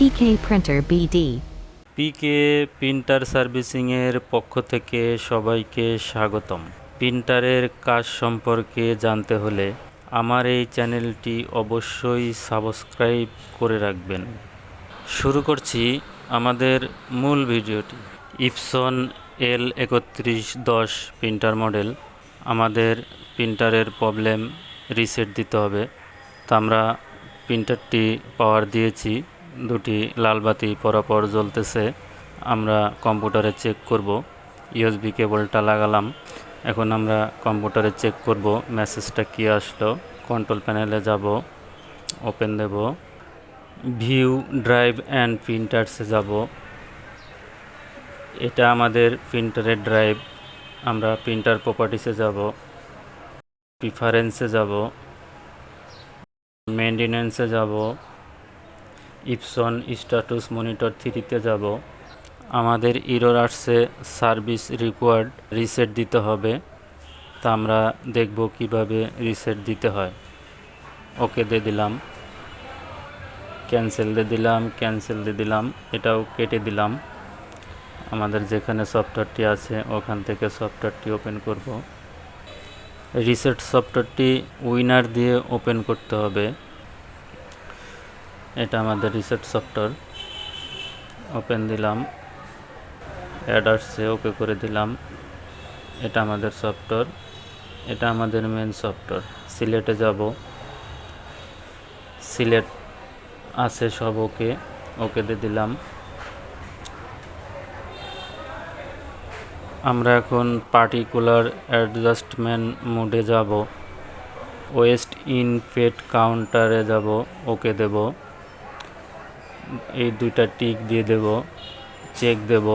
PK Printer BD. PK printer সার্ভিসিংয়ের পক্ষ থেকে সবাইকে স্বাগতম। প্রিন্টারের কাজ সম্পর্কে জানতে হলে আমার এই চ্যানেলটি অবশ্যই সাবস্ক্রাইব করে রাখবেন। শুরু করছি আমাদের মূল ভিডিওটি। ইপসন এল একত্রিশ দশ প্রিন্টার মডেল আমাদের প্রিন্টারের প্রবলেম রিসেট দিতে হবে। তা আমরা প্রিন্টারটি পাওয়ার দিয়েছি। দুটি লাল বাতি পরপর জ্বলতেছে। আমরা কম্পিউটারে চেক করব। ইউএসবি কেবলটা লাগালাম। এখন আমরা কম্পিউটারে চেক করব, মেসেজটা কি আসলো। কন্ট্রোল প্যানেলে যাব, ওপেন দেব। ভিউ, ড্রাইভ অ্যান্ড প্রিন্টার্সে যাব। এটা আমাদের প্রিন্টারের ড্রাইভ। আমরা প্রিন্টার প্রপার্টিসে যাব। প্রিফারেন্সে যাব। মেনটেনেন্সে যাব। ইপসন স্ট্যাটাস মনিটর থ্রিতে যাব। আমাদের ইরোর আসছে সার্ভিস রিকোয়ার্ড রিসেট দিতে হবে। তা আমরা দেখব কীভাবে রিসেট দিতে হয়। ওকে দিয়ে দিলাম। ক্যান্সেল দিয়ে দিলাম, ক্যান্সেল দিয়ে দিলাম। এটাও কেটে দিলাম। আমাদের যেখানে সফটওয়্যারটি আছে, ওখান থেকে সফটওয়্যারটি ওপেন করব। রিসেট সফটওয়্যারটি উইনার দিয়ে ওপেন করতে হবে। এটা আমাদের রিসেট সফটওয়্যার ওপেন দিলাম। অ্যাডার্সে ওকে করে দিলাম। এটা আমাদের সফটওয়্যার এটা আমাদের মেন সফটওয়্যার সিলেটে যাব। সিলেট আছে সব ওকে ওকে দিয়ে দিলাম। আমরা এখন পার্টিকুলার অ্যাডজাস্টমেন্ট মোডে যাব। ওয়েস্ট ইন পেট কাউন্টারে যাব। ওকে দেব। এই দুইটা টিক দিয়ে দেব, চেক দেব।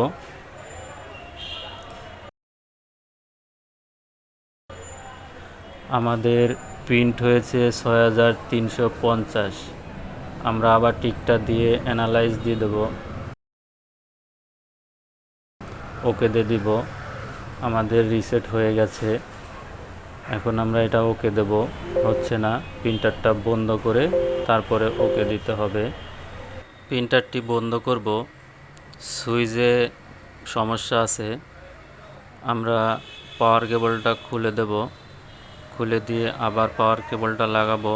আমাদের প্রিন্ট হয়েছে ছয় হাজার তিনশো পঞ্চাশ। আমরা আবার টিকটা দিয়ে অ্যানালাইজ দিয়ে দেব। ওকে দিয়ে দিব। আমাদের রিসেট হয়ে গেছে। এখন আমরা এটা ওকে দেব। হচ্ছে না প্রিন্টারটা বন্ধ করে তারপরে ওকে দিতে হবে। প্রিন্টারটি বন্ধ করব। সুইচে সমস্যা আছে। আমরা পাওয়ার কেবলটা খুলে দেব। খুলে দিয়ে আবার পাওয়ার কেবলটা লাগাবো।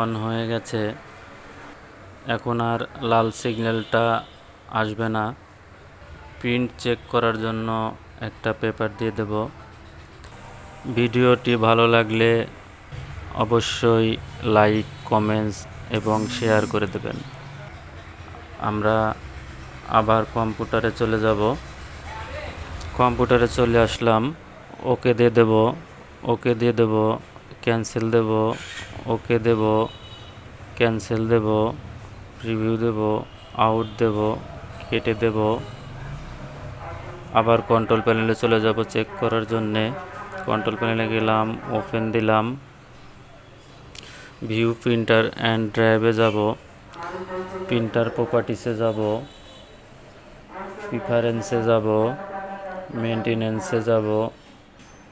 অন হয়ে গেছে। এখন আর লাল সিগন্যালটা আসবে না। প্রিন্ট চেক করার জন্য একটা পেপার দিয়ে দেব। ভিডিওটি ভালো লাগলে অবশ্যই লাইক, কমেন্টস এবং শেয়ার করে দেবেন। আমরা আবার কম্পিউটারে চলে যাব। কম্পিউটারে চলে আসলাম। ওকে দিয়ে দেব, ওকে দিয়ে দেব, ক্যান্সেল দেব, ওকে দেব, ক্যান্সেল দেব রিভিউ দেব, আউট দেব, কেটে দেব। আবার কন্ট্রোল প্যানেলে চলে যাব চেক করার জন্যে। কন্ট্রোল প্যানেলে গেলাম, ওপেন দিলাম। ভিউ প্রিন্টার অ্যান্ড ড্রাইভে যাব। প্রিন্টার প্রপার্টিসে যাব। প্রিফারেন্সে যাব। মেনটেনেন্সে যাব।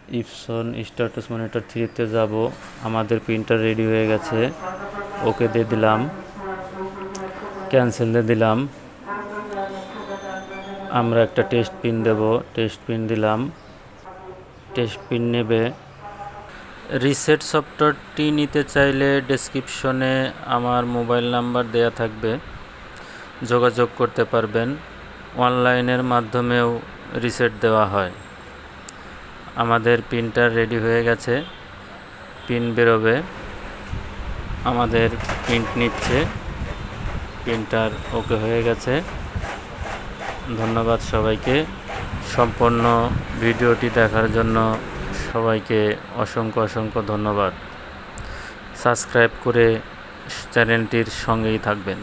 ইপসন স্ট্যাটাস মনিটর থ্রিতে যাব। আমাদের প্রিন্টার রেডি হয়ে গেছে। ওকে দিয়ে দিলাম। ক্যান্সেল দিয়ে দিলাম। আমরা একটা টেস্ট পিন দেব। টেস্ট পিন দিলাম। টেস্ট পিন নেবে। রিসেট সফটওয়্যারটি নিতে চাইলে ডেসক্রিপশনে আমার মোবাইল নাম্বার দেয়া থাকবে। যোগাযোগ করতে পারবেন। অনলাইনের মাধ্যমেও রিসেট দেওয়া হয়। আমাদের প্রিন্টার রেডি হয়ে গেছে। পিন বেরোবে। আমাদের প্রিন্ট নিচ্ছে। প্রিন্টার ওকে হয়ে গেছে। ধন্যবাদ সবাইকে। সম্পূর্ণ ভিডিওটি দেখার জন্য সবাইকে অসংখ্য অসংখ্য ধন্যবাদ। সাবস্ক্রাইব করে চ্যানেলটির সঙ্গেই থাকবেন।